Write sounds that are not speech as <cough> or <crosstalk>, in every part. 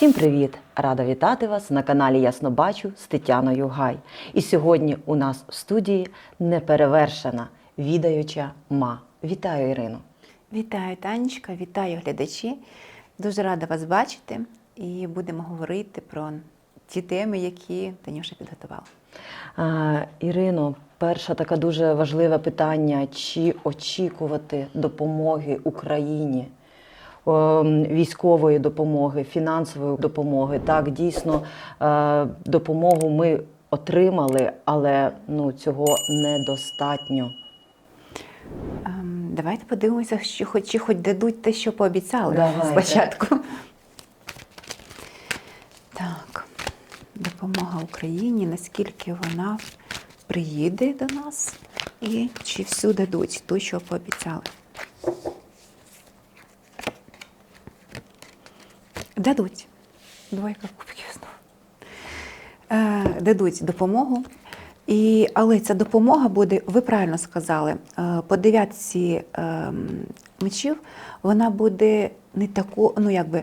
Всім привіт! Рада вітати вас на каналі Ясно Бачу з Тетяною Гай. І сьогодні у нас в студії неперевершена відаюча ма. Вітаю Ірину! Вітаю, Танечка, вітаю глядачі. Дуже рада вас бачити і будемо говорити про ті теми, які Танюша підготувала. А, Ірино, перше таке дуже важливе питання: чи очікувати допомоги Україні? Ем, Військової допомоги, фінансової допомоги. Так, дійсно, е, допомогу ми отримали, але ну, цього недостатньо. Ем, Давайте подивимося, що хоч, чи хоч дадуть те, що пообіцяли Давайте. спочатку. Так, допомога Україні, наскільки вона приїде до нас і чи всю дадуть ту, що пообіцяли. Дадуть. Двойка кубків знову. Е, дадуть допомогу. І, але ця допомога буде, ви правильно сказали, е, по дев'ятці е, мечів вона буде не таку, ну якби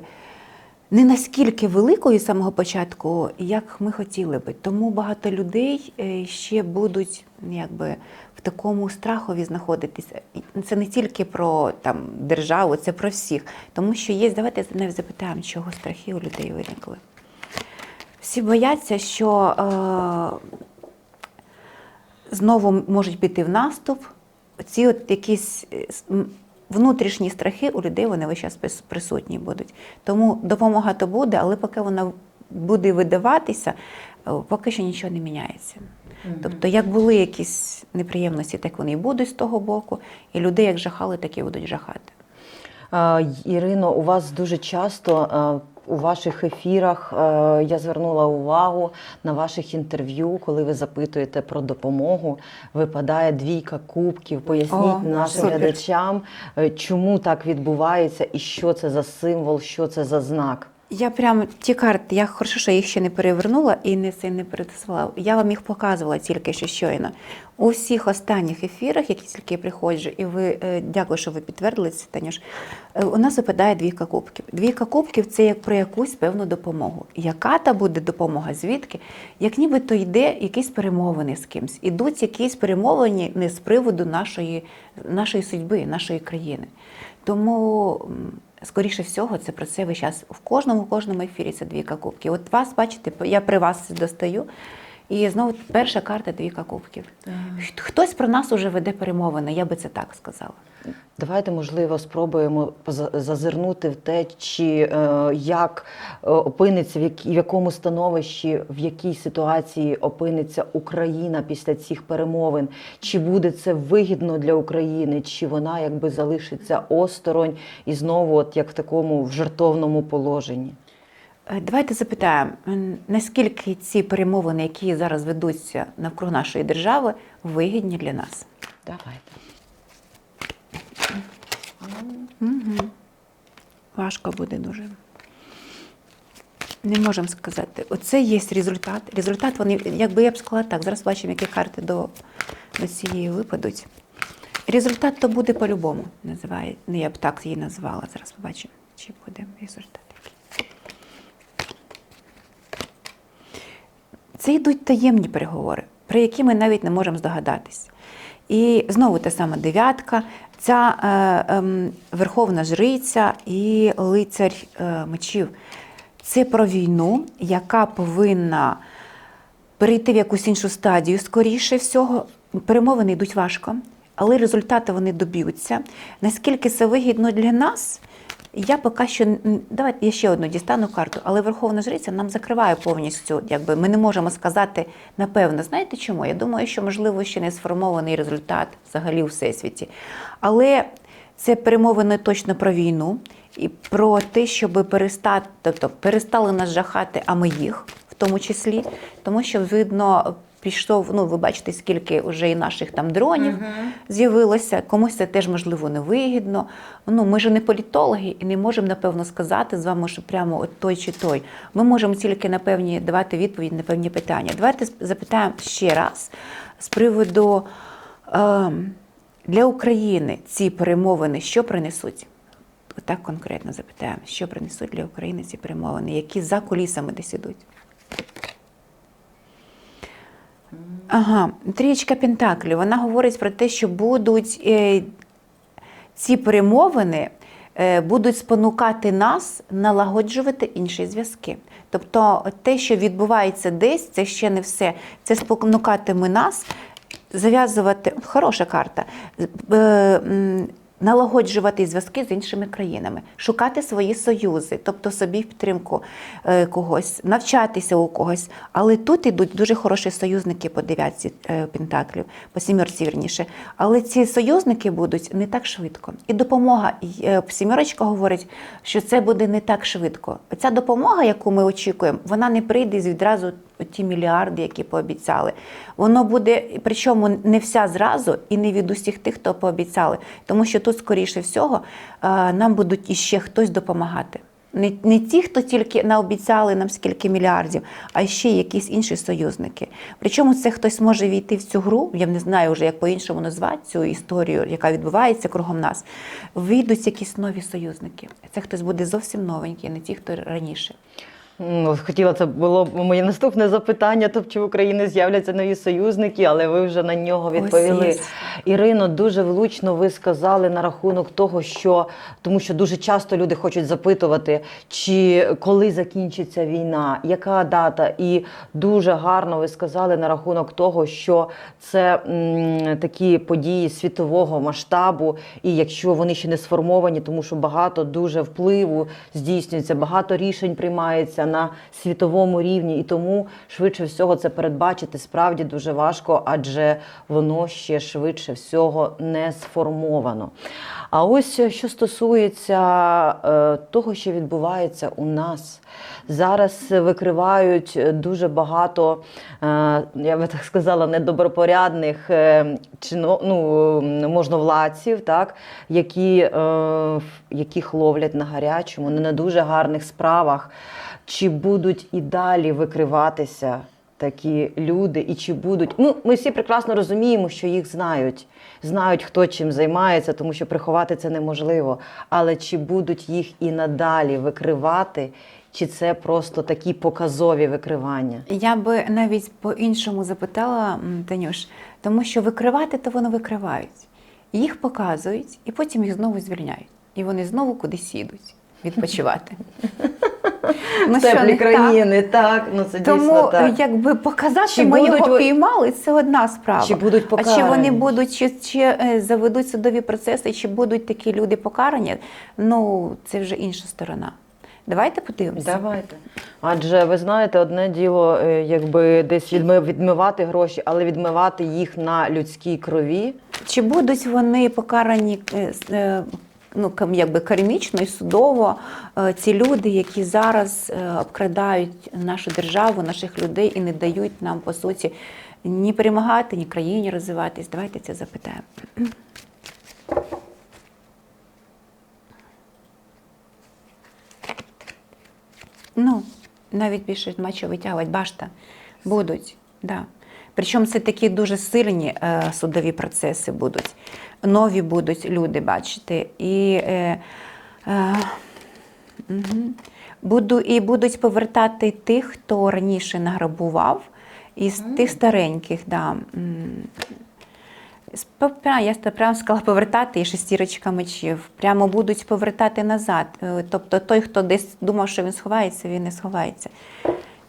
не наскільки великою з самого початку, як ми хотіли би. Тому багато людей е, ще будуть якби в такому страхові знаходитися. Це не тільки про там державу, це про всіх. Тому що є, давайте навіть запитаємо, чого страхи у людей виникли. Всі бояться, що е, знову можуть піти в наступ. Ці от якісь е, внутрішні страхи у людей вони весь час присутні будуть. Тому допомога то буде, але поки вона буде видаватися, е, поки що нічого не міняється. Тобто, як були якісь неприємності, так вони і будуть з того боку, і людей як жахали, так і будуть жахати. Ірино, у вас дуже часто у ваших ефірах е, я звернула увагу на ваших інтерв'ю, коли ви запитуєте про допомогу. Випадає двійка кубків. Поясніть О, нашим супер. глядачам, е, чому так відбувається і що це за символ, що це за знак. Я прямо ті карти, я хорошо, що їх ще не перевернула і не це не. Я вам їх показувала тільки що щойно. У всіх останніх ефірах, які тільки я приходжу, і ви е, дякую, що ви підтвердили це, Танюш. е, У нас випадає двійка кубків. Двійка кубків це як про якусь певну допомогу. Яка та буде допомога? Звідки? Як нібито йде якісь перемовини з кимсь. Ідуть якісь перемовини не з приводу нашої, нашої судьби, нашої країни. Тому, скоріше всього, це про це весь час в кожному кожному ефірі це двійка кубків. От вас, бачите, я при вас достаю. І знову перша карта двійка кубків. Хтось про нас уже веде перемовини, я би це так сказала. Давайте, можливо, спробуємо зазирнути в те, чи е, як е, опиниться, в, які, в якому становищі, в якій ситуації опиниться Україна після цих перемовин, чи буде це вигідно для України, чи вона якби залишиться осторонь і знову, от як в такому в жартовному положенні. Е, Давайте запитаємо, наскільки ці перемовини, які зараз ведуться навкруг нашої держави, вигідні для нас? Давайте. Угу. Важко буде дуже. Не можемо сказати. Оце є результат. Результат, вони, якби я б сказала так, зараз бачимо, які карти до, до цієї випадуть. Результат то буде по-любому, називає. Ну, я б так її назвала. Зараз побачимо, чи буде результат. Це йдуть таємні переговори, про які ми навіть не можемо здогадатись. І знову та сама дев'ятка, ця е, ем, верховна жриця і лицар е, мечів. Це про війну, яка повинна перейти в якусь іншу стадію, скоріше всього. Перемовини йдуть важко, але результати вони доб'ються. Наскільки це вигідно для нас, я поки що давайте я ще одну дістану карту, але Верховна Жриця нам закриває повністю. Якби ми не можемо сказати напевно. Знаєте чому? Я думаю, що можливо ще не сформований результат взагалі у всесвіті. Але це перемовини точно про війну і про те, щоб перестати, тобто перестали нас жахати, а ми їх в тому числі, тому що видно. Пішов, ну ви бачите, скільки вже і наших там дронів з'явилося. Комусь це теж можливо невигідно. Ну ми ж не політологи і не можемо напевно сказати з вами, що прямо от той чи той. Ми можемо тільки на певні давати відповідь на певні питання. Давайте запитаємо ще раз з приводу е, для України ці перемовини, що принесуть. отак конкретно запитаємо, що принесуть для України ці перемовини, які за кулісами десь ідуть. Ага, трієчка Пентаклів. Вона говорить про те, що будуть е, ці перемовини е, будуть спонукати нас налагоджувати інші зв'язки. Тобто те, що відбувається десь, це ще не все. Це спонукатиме нас зав'язувати хороша карта. Налагоджувати зв'язки з іншими країнами, шукати свої союзи, тобто собі в підтримку е, когось, навчатися у когось. Але тут ідуть дуже хороші союзники по дев'ятці е, пентаклів, по сімерці вірніше. Але ці союзники будуть не так швидко. І допомога е, сімерочка говорить, що це буде не так швидко. Ця допомога, яку ми очікуємо, вона не прийде відразу ті мільярди, які пообіцяли. Воно буде, причому не вся зразу і не від усіх тих, хто пообіцяли. Тому що тут, скоріше всього, е, нам будуть іще хтось допомагати. Не, не ті, хто тільки наобіцяли нам скільки мільярдів, а ще якісь інші союзники. Причому це хтось може війти в цю гру, я не знаю вже, як по-іншому назвати цю історію, яка відбувається кругом нас. Вийдуть якісь нові союзники. Це хтось буде зовсім новенький, не ті, хто раніше. Ну, хотіла, це було моє наступне запитання, тобто чи в Україні з'являться нові союзники, але ви вже на нього відповіли. є. Ірино, дуже влучно ви сказали на рахунок того, що тому що дуже часто люди хочуть запитувати, чи коли закінчиться війна, яка дата, і дуже гарно ви сказали на рахунок того, що це м, такі події світового масштабу, і якщо вони ще не сформовані, тому що багато дуже впливу здійснюється, багато рішень приймається на світовому рівні, і тому швидше всього це передбачити справді дуже важко, адже воно ще швидше всього не сформовано. А ось е, що стосується е, того, що відбувається у нас. Зараз викривають е, дуже багато, я би так сказала, недобропорядних чино, ну, можновладців, так, які, яких ловлять на гарячому, не на дуже гарних справах. Чи будуть і далі викриватися такі люди, і чи будуть. Ну, ми всі прекрасно розуміємо, що їх знають, знають, хто чим займається, тому що приховати це неможливо. Але чи будуть їх і надалі викривати, чи це просто такі показові викривання? Я би навіть по-іншому запитала, Танюш, тому що викривати, то вони викривають. Їх показують і потім їх знову звільняють. І вони знову кудись їдуть відпочивати. <laughs> Ну, теплі що, не так? країни, так, ну це Тому дійсно так. якби показати, Чи ми будуть його піймали, це одна справа. Чи будуть а чи вони будуть, чи, чи е, заведуть судові процеси, чи будуть такі люди покарані, ну це вже інша сторона. Давайте подивимося. Давайте. Адже ви знаєте, одне діло, е, якби десь відмивати гроші, але відмивати їх на людській крові. Чи будуть вони покарані е, ну, якби кармічно і судово е, ці люди, які зараз е, обкрадають нашу державу, наших людей і не дають нам, по суті, ні перемагати, ні країні розвиватись? Давайте це запитаємо. Ну, навіть більше чого витягувати, башта. Будуть, да. Причому це такі дуже сильні е, судові процеси будуть. Нові будуть люди, бачите. І, е, е, угу. Буду, і будуть повертати тих, хто раніше награбував, із тих стареньких. Да. Я прямо сказала повертати і шестірочка мечів. Прямо будуть повертати назад. Е, Тобто той, хто десь думав, що він сховається, він не сховається.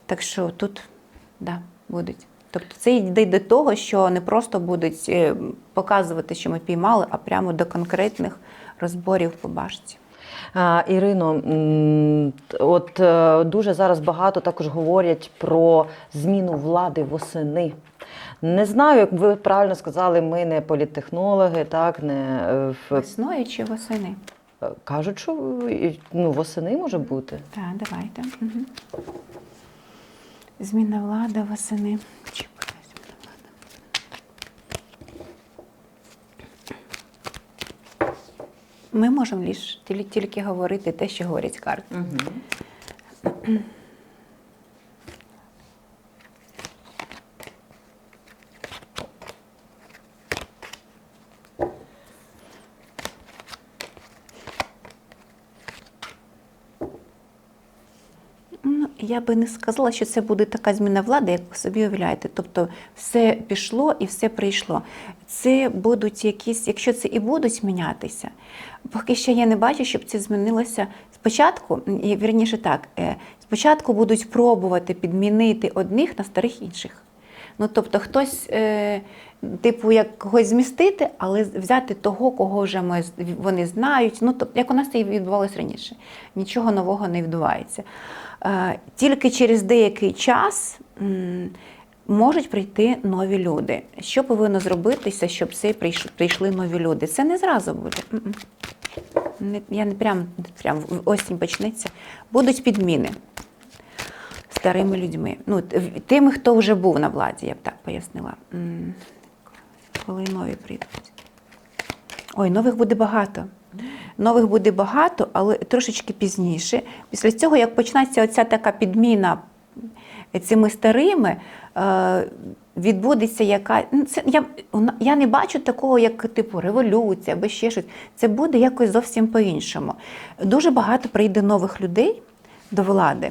Так що тут да, будуть. Тобто це йде до того, що не просто будуть е, показувати, що ми піймали, а прямо до конкретних розборів по башті. Ірино, от е, дуже зараз багато також говорять про зміну влади восени. Не знаю, як ви правильно сказали, ми не політтехнологи, так не е, Весною чи восени? кажуть, що ну, восени може бути. Так, давайте. Угу. Зміна влада восени. Чи буде зміна влада? Ми можемо лише тільки говорити те, що говорять карти. Я би не сказала, що це буде така зміна влади, як ви собі уявляєте. Тобто все пішло і все прийшло. Це будуть якісь, якщо це і будуть мінятися, поки що я не бачу, щоб це змінилося спочатку, вірніше так, е, спочатку будуть пробувати підмінити одних на старих інших. Ну, тобто хтось, е, типу, як когось змістити, але взяти того, кого вже ми, вони знають. Ну, тобто, як у нас це і відбувалося раніше. Нічого нового не відбувається. Е, тільки через деякий час можуть прийти нові люди. Що повинно зробитися, щоб це прийш- прийшли нові люди? Це не зразу буде. Я не прям, прям осінь почнеться. Будуть підміни старими людьми. Ну, тими, хто вже був на владі, я б так пояснила. Коли нові прийдуть. Ой, нових буде багато. Нових буде багато, але трошечки пізніше. Після цього, як почнеться оця така підміна цими старими, е, відбудеться яка. ну, Це, я, я не бачу такого, як типу революція або ще щось. Це буде якось зовсім по-іншому. Дуже багато прийде нових людей до влади.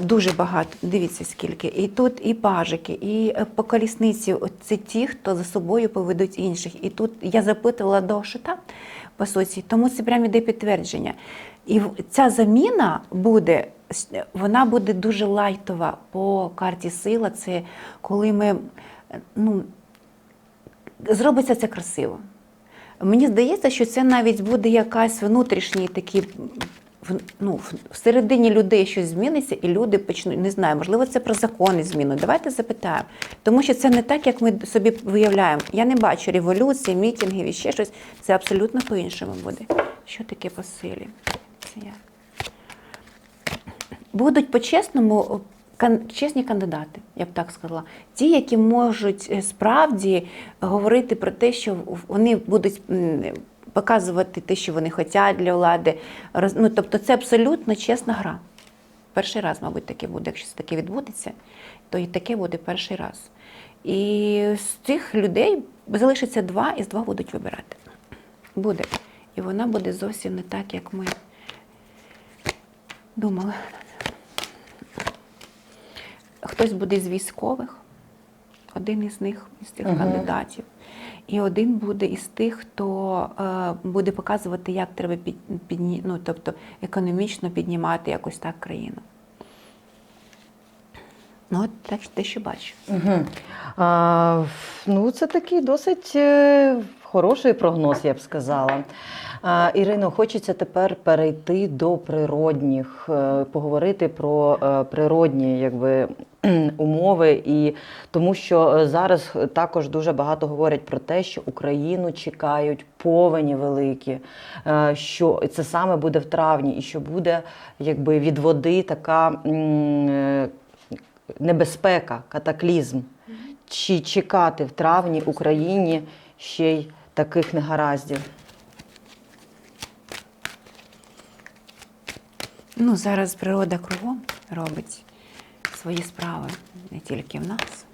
Дуже багато, дивіться скільки. І тут і пажики, і е, по колісниці. Це ті, хто за собою поведуть інших. І тут я запитувала до Шита, по суті, тому це прямо іде підтвердження. І ця заміна буде, вона буде дуже лайтова по карті сила. Це коли ми е, ну, зробиться це красиво. Мені здається, що це навіть буде якась внутрішній такий. Ну, всередині людей щось зміниться, і люди почнуть, не знаю, можливо, це про закони зміну. Давайте запитаємо. Тому що це не так, як ми собі виявляємо. Я не бачу революції, мітингів і ще щось. Це абсолютно по-іншому буде. Що таке по силі? Це я. Будуть по-чесному чесні кандидати, я б так сказала. Ті, які можуть е, справді говорити про те, що вони будуть показувати те, що вони хочуть для влади. Ну, тобто це абсолютно чесна гра. Перший раз, мабуть, таке буде. Якщо це таке відбудеться, то і таке буде перший раз. І з цих людей залишиться два, і з двох будуть вибирати. Буде. І вона буде зовсім не так, як ми думали. Хтось буде з військових, один із них, із цих Мгм. кандидатів. І один буде із тих, хто е, буде показувати, як треба під, підні, ну, тобто економічно піднімати якось так країну. Ну, от так те, що бачу. Угу. А, ну, це такий досить е, хороший прогноз, я б сказала. А, Ірино, хочеться тепер перейти до природних, е, поговорити про природні якби, <clears throat> умови, і тому що е, зараз також дуже багато говорять про те, що Україну чекають повені великі, е, що це саме буде в травні, і що буде якби від води така. е, небезпека, катаклізм. Чи чекати в травні Україні ще й таких негараздів? Ну, зараз природа кругом робить свої справи, не тільки в нас.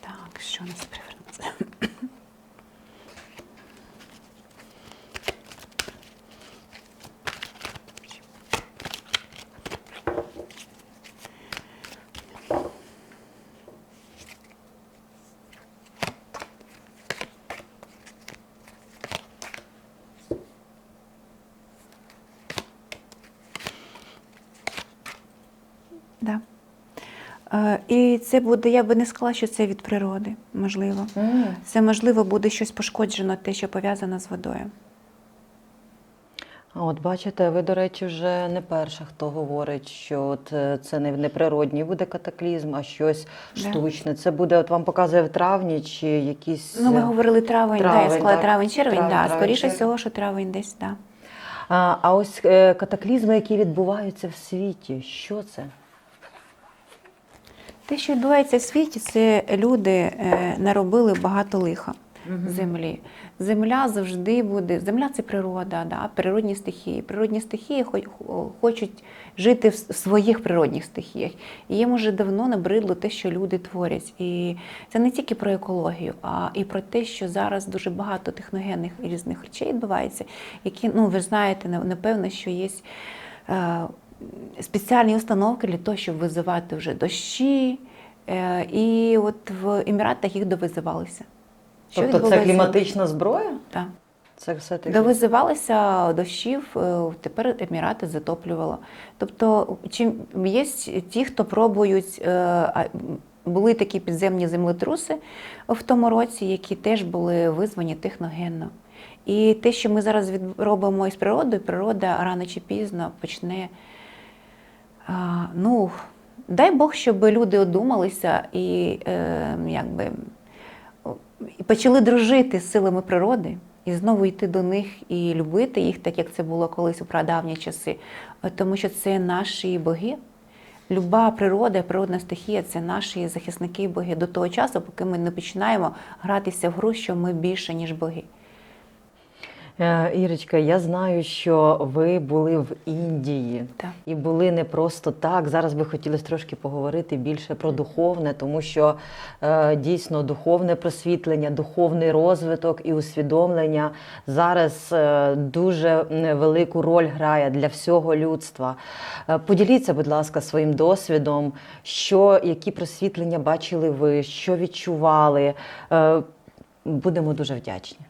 Так, що у нас привернеться? Да. Е, І це буде, я би не сказала, що це від природи, можливо. Це можливо буде щось пошкоджено, те, що пов'язано з водою. А от бачите, ви, до речі, вже не перша, хто говорить, що от е, це не природній буде катаклізм, а щось Да. штучне. Це буде, от вам показує в травні чи якісь. Ну, ми е, говорили травень, да, я Травень, сказала так. травень, Травень, да. скоріше всього, що травень десь, да. А, а ось катаклізми, які відбуваються в світі, що це? Те, що відбувається в світі, це люди е, наробили багато лиха землі. Земля завжди буде. Земля це природа, да, природні стихії. Природні стихії хо- хо- хочуть жити в своїх природних стихіях. І їм уже давно набридло те, що люди творять. І це не тільки про екологію, а і про те, що зараз дуже багато техногенних і різних речей відбувається, які, ну ви знаєте, напевно, що є. Спеціальні установки для того, щоб визивати вже дощі. Е, І от в Еміратах їх довизивалися. Що Тобто це кліматична зброя? Так. Це все таки. Довизивалися дощів, е, тепер Емірати затоплювало. Тобто, чим є ті, хто пробують, е, були такі підземні землетруси в тому році, які теж були визвані техногенно. І те, що ми зараз робимо із природою, природа рано чи пізно почне. Ну, дай Бог, щоб люди одумалися і е, якби і почали дружити з силами природи і знову йти до них і любити їх, так як це було колись у прадавні часи. Е, Тому що це наші боги. Люба природа, природна стихія це наші захисники боги до того часу, поки ми не починаємо гратися в гру, що ми більше, ніж боги. Е, Ірочка, я знаю, що ви були в Індії Так. і були не просто так. Зараз би хотілося трошки поговорити більше про духовне, тому що е, дійсно духовне просвітлення, духовний розвиток і усвідомлення зараз е, дуже велику роль грає для всього людства. Поділіться, будь ласка, своїм досвідом, що які просвітлення бачили ви, що відчували. Будемо дуже вдячні.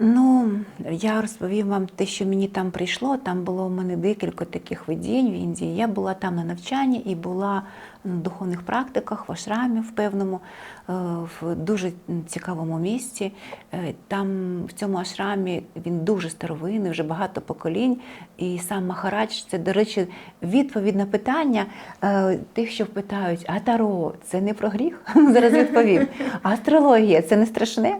Ну, я розповім вам те, що мені там прийшло. Там було у мене декілька таких видінь в Індії. Я була там на навчанні і була на духовних практиках в ашрамі в певному, е, в дуже цікавому місці. Е, Там в цьому ашрамі він дуже старовинний, вже багато поколінь. І сам Махарадж, це, до речі, відповідь на питання е, тих, що питають, а Таро це не про гріх? <laughs> Зараз відповім. <laughs> А астрологія це не страшне?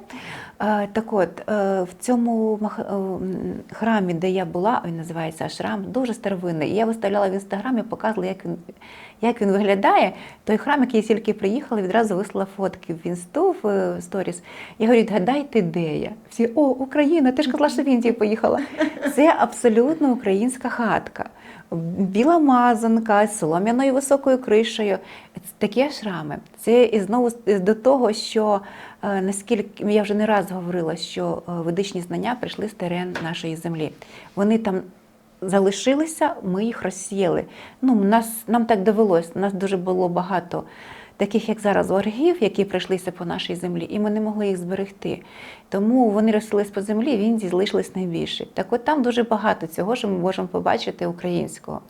Е, Так от, е, в цьому е, храмі, де я була, він називається Ашрам, дуже старовинний. Я виставляла в інстаграмі, показувала, як він, як він виглядає. Той храм, який я тільки приїхала, відразу вислала фотки в інсту в сторіс. Я говорю, гадайте, де я? Всі, о, Україна, ти ж казала, що в Індію поїхала. Це абсолютно українська хатка. Біла мазанка з солом'яною високою кришею. Такі ашрами. Це і знову до того, що наскільки я вже не раз говорила, що е, ведичні знання прийшли з терен нашої землі. Вони там залишилися, ми їх розсіяли. Ну, нас, нам так довелось, у нас дуже було багато таких, як зараз, ворогів, які прийшлися по нашій землі, і ми не могли їх зберегти. Тому вони розсілись по землі, в Індії залишились найбільше. Так от там дуже багато цього, що ми можемо побачити українського.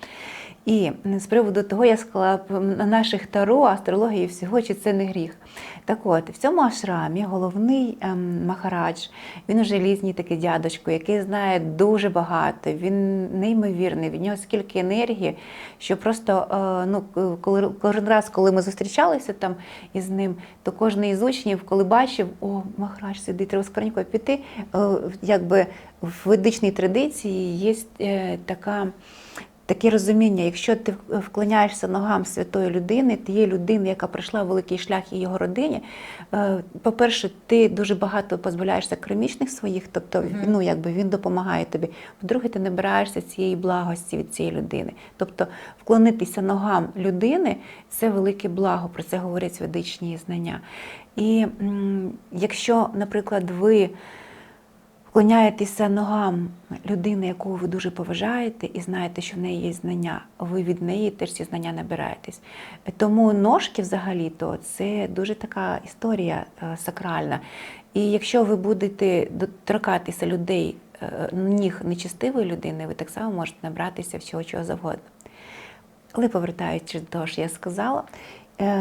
І з приводу того, я сказала на наших таро, астрології всього, чи це не гріх. Так от, в цьому ашрамі головний ем, Махарадж, він уже літній такий дядочко, який знає дуже багато, він неймовірний, в нього скільки енергії, що просто е, ну, коли, кожен раз, коли ми зустрічалися там із ним, то кожен із учнів, коли бачив, о, Махарадж сидить, треба скоренько піти, е, якби в ведичній традиції є е, така таке розуміння, якщо ти вклоняєшся ногам святої людини, тієї людини, яка пройшла великий шлях і його родині, е, по-перше, ти дуже багато позбавляєшся кримічних своїх, тобто ну, якби він допомагає тобі. По-друге, ти набираєшся цієї благості від цієї людини. Тобто вклонитися ногам людини це велике благо, про це говорять ведичні знання. І якщо, наприклад, ви вклоняєтеся ногам людини, яку ви дуже поважаєте, і знаєте, що в неї є знання, ви від неї теж ці знання набираєтесь. Тому ножки взагалі то це дуже така історія е, сакральна. І якщо ви будете доторкатися людей, е, ніг нечистивої людини, ви так само можете набратися всього чого завгодно. Але повертаючись до того, що я сказала,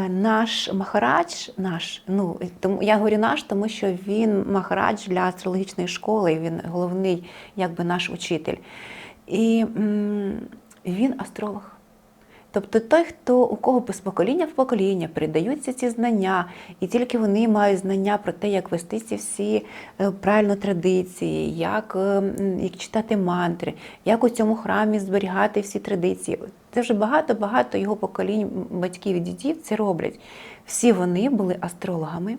наш Махарадж, наш, ну тому я говорю наш, тому що він Махарадж для астрологічної школи, він головний, якби наш учитель. І м, він астролог. Тобто той, хто у кого з покоління в покоління передаються ці знання, і тільки вони мають знання про те, як вести ці всі е, правильно традиції, як, е, як читати мантри, як у цьому храмі зберігати всі традиції. Це вже багато-багато його поколінь батьків і дідів це роблять. Всі вони були астрологами.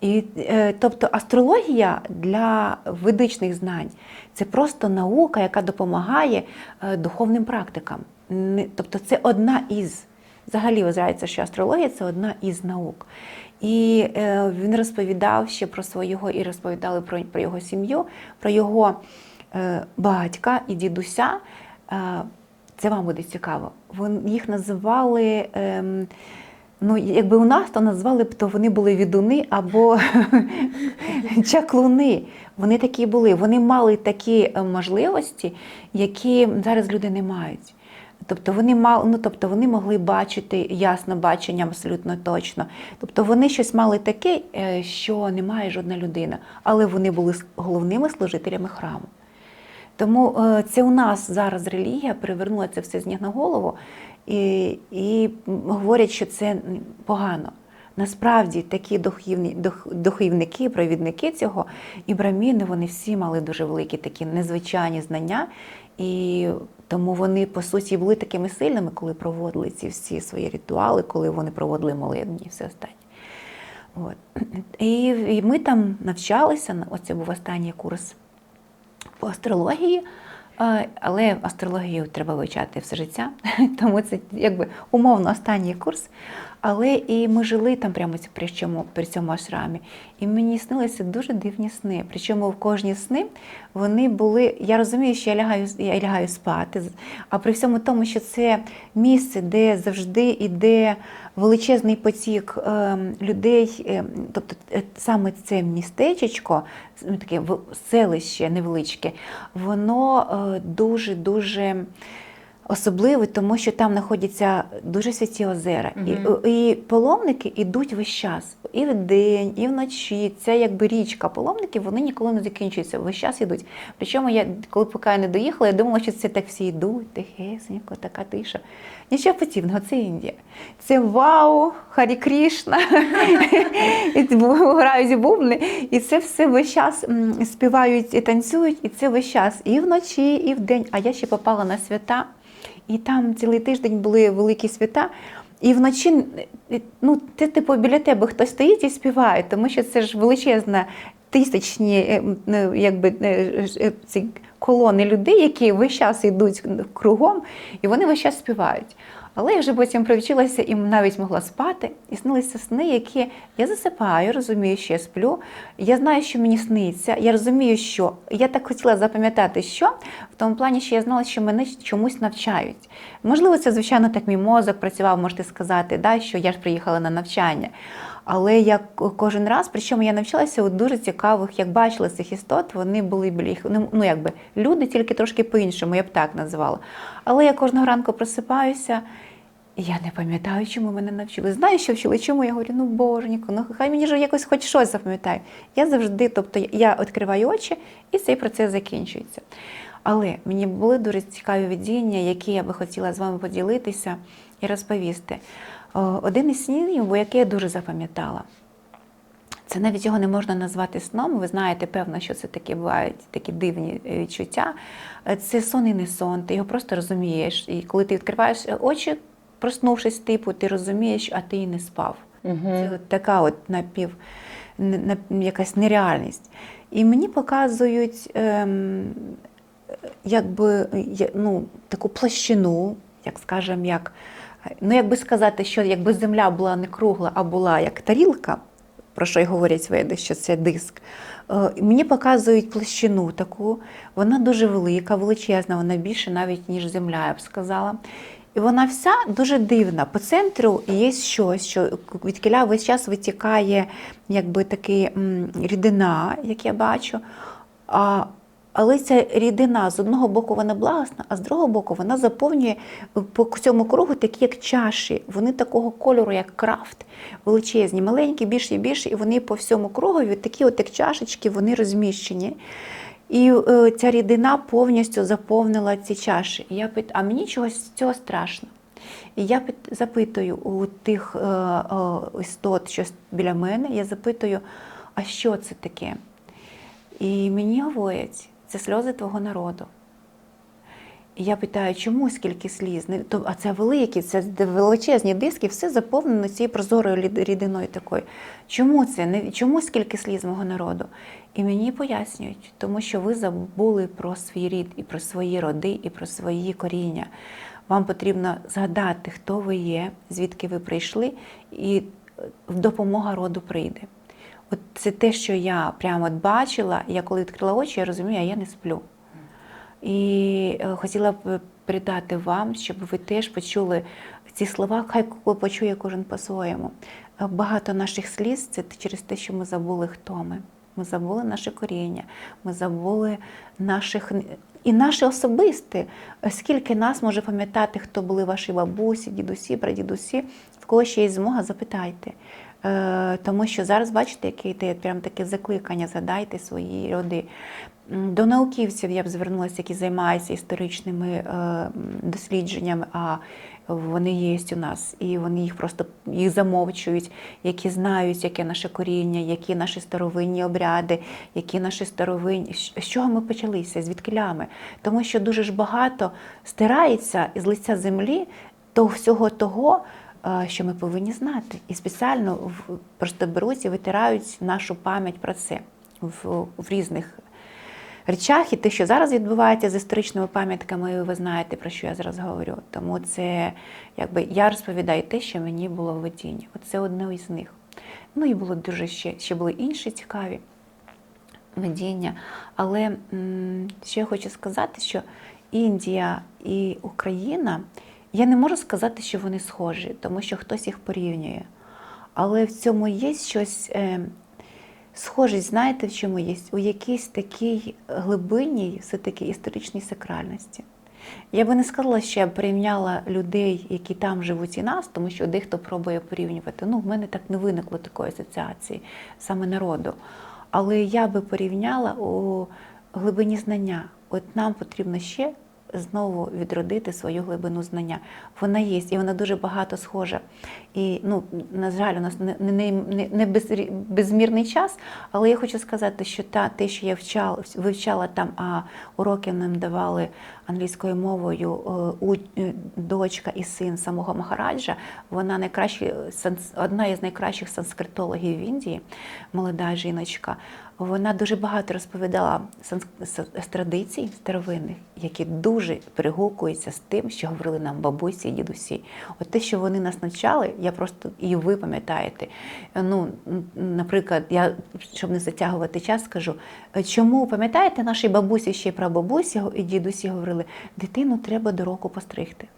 І, е, тобто астрологія для ведичних знань це просто наука, яка допомагає е, духовним практикам. Тобто це одна із. Взагалі вважається, що астрологія це одна із наук. І е, він розповідав ще про свого і розповідали про, про його сім'ю, про його батька і дідуся. Це вам буде цікаво. Вон, їх називали. Ем, Ну, якби у нас то назвали б, то вони були відуни або <laughs> чаклуни. Вони такі були. Вони мали такі е, можливості, які зараз люди не мають. Тобто вони мали, ну тобто вони могли бачити ясно баченням абсолютно точно. Тобто вони щось мали таке, е, що не має жодна людина, але вони були головними служителями храму. Тому е, це у нас зараз релігія перевернула це все з ніг на голову і, і говорять, що це погано. Насправді такі духовні, дух, духовники, провідники цього і браміни, вони всі мали дуже великі такі незвичайні знання, і тому вони по суті були такими сильними, коли проводили ці всі свої ритуали, коли вони проводили молебні і все останнє. От. І, і ми там навчалися. Оце був останній курс по астрології, е, але астрологію треба вивчати все життя, <laughs> тому це якби умовно останній курс. Але і ми жили там прямо при цьому, при цьому ашрамі. І мені снилися дуже дивні сни. Причому в кожні сни вони були. Я розумію, що я лягаю, я лягаю спати, а при всьому тому, що це місце, де завжди йде величезний потік е, людей, е, тобто е, саме це містечечко, ну, таке селище невеличке, воно е, дуже-дуже особливе, тому що там знаходяться дуже святі озера. І, і паломники йдуть весь час. І вдень, і вночі. Це якби річка. Паломники вони ніколи не закінчуються, весь час йдуть. Причому я, коли поки я не доїхала, я думала, що це так всі йдуть, тихесенько, така тиша. Нічого подібного, це Індія. Це вау, Харі Крішна. Грають бубни, і це все весь час співають і танцюють, і це весь час і вночі, і вдень. А я ще попала на свята, і там цілий тиждень були великі свята. І вночі, ну, ти, типу, біля тебе хтось стоїть і співає, тому що це ж величезна тисячні е, е, якби, е, ці колони людей, які весь час йдуть кругом, і вони весь час співають. Але я вже потім привчилася і навіть могла спати. І снилися сни, які я засипаю, розумію, що я сплю. Я знаю, що мені сниться. Я розумію, що я так хотіла запам'ятати, що в тому плані, що я знала, що мене чомусь навчають. Можливо, це, звичайно, так мій мозок працював, можете сказати, да, що я ж приїхала на навчання. Але я кожен раз, причому я навчалася у дуже цікавих, як бачила цих істот, вони були біля їх, ну, ну якби люди тільки трошки по-іншому, я б так назвала. Але я кожного ранку просипаюся, я не пам'ятаю, чому мене навчили. Знаю, що вчили, чому я говорю, ну боженько, ну хай мені ж якось хоч щось запам'ятаю. Я завжди, тобто я відкриваю очі, і цей процес закінчується. Але мені були дуже цікаві видіння, які я би хотіла з вами поділитися і розповісти. Один із снів, який я дуже запам'ятала. Це навіть його не можна назвати сном. Ви знаєте, певно, що це такі бувають такі дивні е, відчуття. Е, Це сон і не сон, ти його просто розумієш. І коли ти відкриваєш очі, проснувшись, типу, ти розумієш, а ти і не спав. Це от така от напів, якась нереальність. І мені показують ем, якби, ну, таку площину, як скажемо, як, ну, якби сказати, що якби земля була не кругла, а була як тарілка, про що й говорять веди, що це диск. Е, Мені показують площину таку, вона дуже велика, величезна, вона більше навіть, ніж земля, я б сказала. І вона вся дуже дивна. По центру є щось, що від кіля весь час витікає якби такий рідина, як я бачу. А, але ця рідина з одного боку вона благосна, а з другого боку вона заповнює по цьому кругу такі, як чаші. Вони такого кольору, як крафт, величезні, маленькі, більші і більші, і вони по всьому кругові, такі, от як чашечки, вони розміщені. І е, ця рідина повністю заповнила ці чаші. Я пит... А мені чогось цього страшно. І я пит... запитую у тих е, е, істот, що біля мене, я запитую, а що це таке? І мені говорять, це сльози твого народу. Я питаю, чому скільки сліз? А це великі, це величезні диски, все заповнено цією прозорою рідиною такою. Чому це? Чому скільки сліз мого народу? І мені пояснюють, тому що ви забули про свій рід і про свої роди, і про свої коріння. Вам потрібно згадати, хто ви є, звідки ви прийшли, і е, допомога роду прийде. От це те, що я прямо бачила. Я коли відкрила очі, я розумію, а я не сплю. І е, хотіла б передати вам, щоб ви теж почули ці слова, хай почує кожен по-своєму. Е, Багато наших сліз це через те, що ми забули, хто ми. Ми забули наше коріння, ми забули наших і наше особисте. Скільки нас може пам'ятати, хто були ваші бабусі, дідусі, прадідусі, в кого ще є змога, запитайте. Е, Тому що зараз бачите, яке йде прям таке закликання, згадайте свої роди. До науківців я б звернулася, які займаються історичними е, дослідженнями, а вони є у нас, і вони їх просто їх замовчують, які знають, яке наше коріння, які наші старовинні обряди, які наші старовинні. З чого ми почалися? Звідкилями? Тому що дуже ж багато стирається із лиця землі того всього того, що ми повинні знати. І спеціально просто беруть і витирають нашу пам'ять про це в, в різних речах. І те, що зараз відбувається з історичними пам'ятками, ви знаєте, про що я зараз говорю. Тому це якби я розповідаю те, що мені було в видінні. Оце одне із них. Ну і було дуже ще, ще були інші цікаві видіння. Але що я хочу сказати, що Індія і Україна, я не можу сказати, що вони схожі, тому що хтось їх порівнює. Але в цьому є щось е, схожість, знаєте, в чому є? У якійсь такій глибинній, все-таки історичній сакральності. Я би не сказала, що я порівняла людей, які там живуть і нас, тому що дехто пробує порівнювати. Ну, в мене так не виникло такої асоціації, саме народу. Але я би порівняла у глибині знання. От нам потрібно ще знову відродити свою глибину знання. Вона є, і вона дуже багато схожа. І, ну, на жаль, у нас не, не, не, не без, безмірний час, але я хочу сказати, що та, те, що я вчала, вивчала там, а уроки нам давали англійською мовою е, у, е, дочка і син самого Махараджа, вона найкращі, санс- одна із найкращих санскритологів в Індії, молода жіночка. Вона дуже багато розповідала з традицій старовинних, які дуже перегукуються з тим, що говорили нам бабусі і дідусі. От те, що вони нас навчали, я просто і ви пам'ятаєте. Ну, наприклад, я щоб не затягувати час, скажу, е, чому пам'ятаєте, наші бабусі ще й прабабусі і дідусі говорили, дитину треба до року постригти.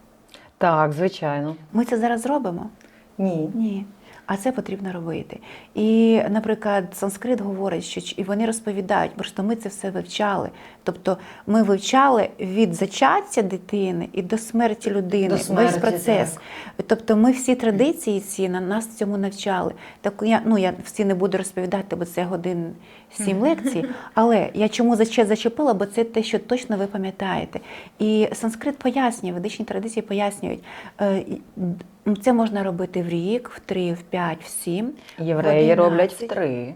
Так, звичайно. Ми це зараз зробимо? Ні. Ні. А це потрібно робити. І, наприклад, санскрит говорить, що і вони розповідають, просто ми це все вивчали. Тобто ми вивчали від зачаття дитини і до смерті людини, До смерті, весь процес. Тобто ми всі традиції ці на нас цьому навчали. Так я ну я всі не буду розповідати, бо це годин сім лекцій. Але я чому зачепила, бо це те, що точно ви пам'ятаєте. І санскрит пояснює, ведичні традиції пояснюють. е, Це можна робити в рік, в три, в п'ять, в сім. Євреї в роблять в три.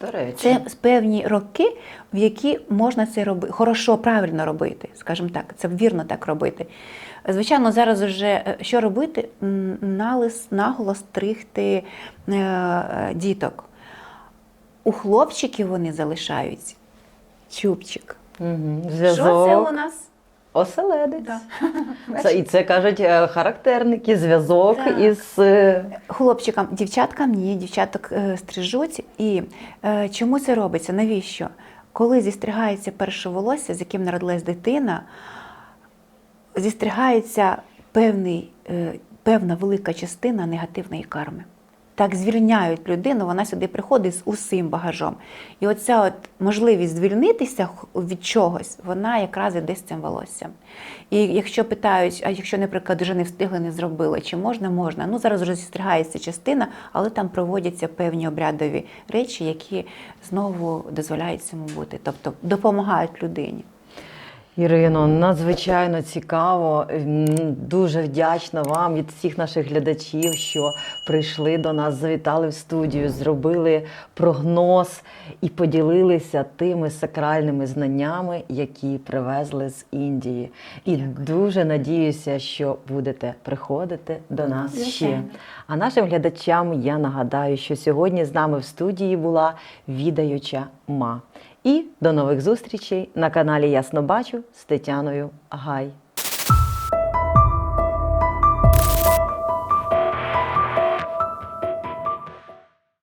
До речі. Це певні роки, в які можна це робити, хорошо, правильно робити, скажімо так, це вірно так робити. Звичайно, зараз вже е, що робити? Налис, наголос стригти е, е, діток. У хлопчиків вони залишають чубчик. Угу. Що це у нас? Оселедець. Да. <laughs> Це, і це кажуть е, характерники, зв'язок Так. із е, Хлопчикам, дівчаткам ні, дівчаток е, стрижуть. І е, чому це робиться? Навіщо? Коли зістригається перше волосся, з яким народилась дитина, зістригається певний, е, певна велика частина негативної карми. Так звільняють людину, вона сюди приходить з усім багажом. І оця от можливість звільнитися від чогось, вона якраз іде з цим волоссям. І якщо питають, а якщо, наприклад, вже не встигли, не зробили, чи можна, можна. Ну зараз вже зістригається частина, але там проводяться певні обрядові речі, які знову дозволяють цьому бути, тобто допомагають людині. Ірино, надзвичайно цікаво. Дуже вдячна вам від всіх наших глядачів, що прийшли до нас, завітали в студію, зробили прогноз і поділилися тими сакральними знаннями, які привезли з Індії. І дуже надіюся, що будете приходити до нас ще. А нашим глядачам я нагадаю, що сьогодні з нами в студії була відаюча ма. І до нових зустрічей на каналі Ясно Бачу з Тетяною Гай.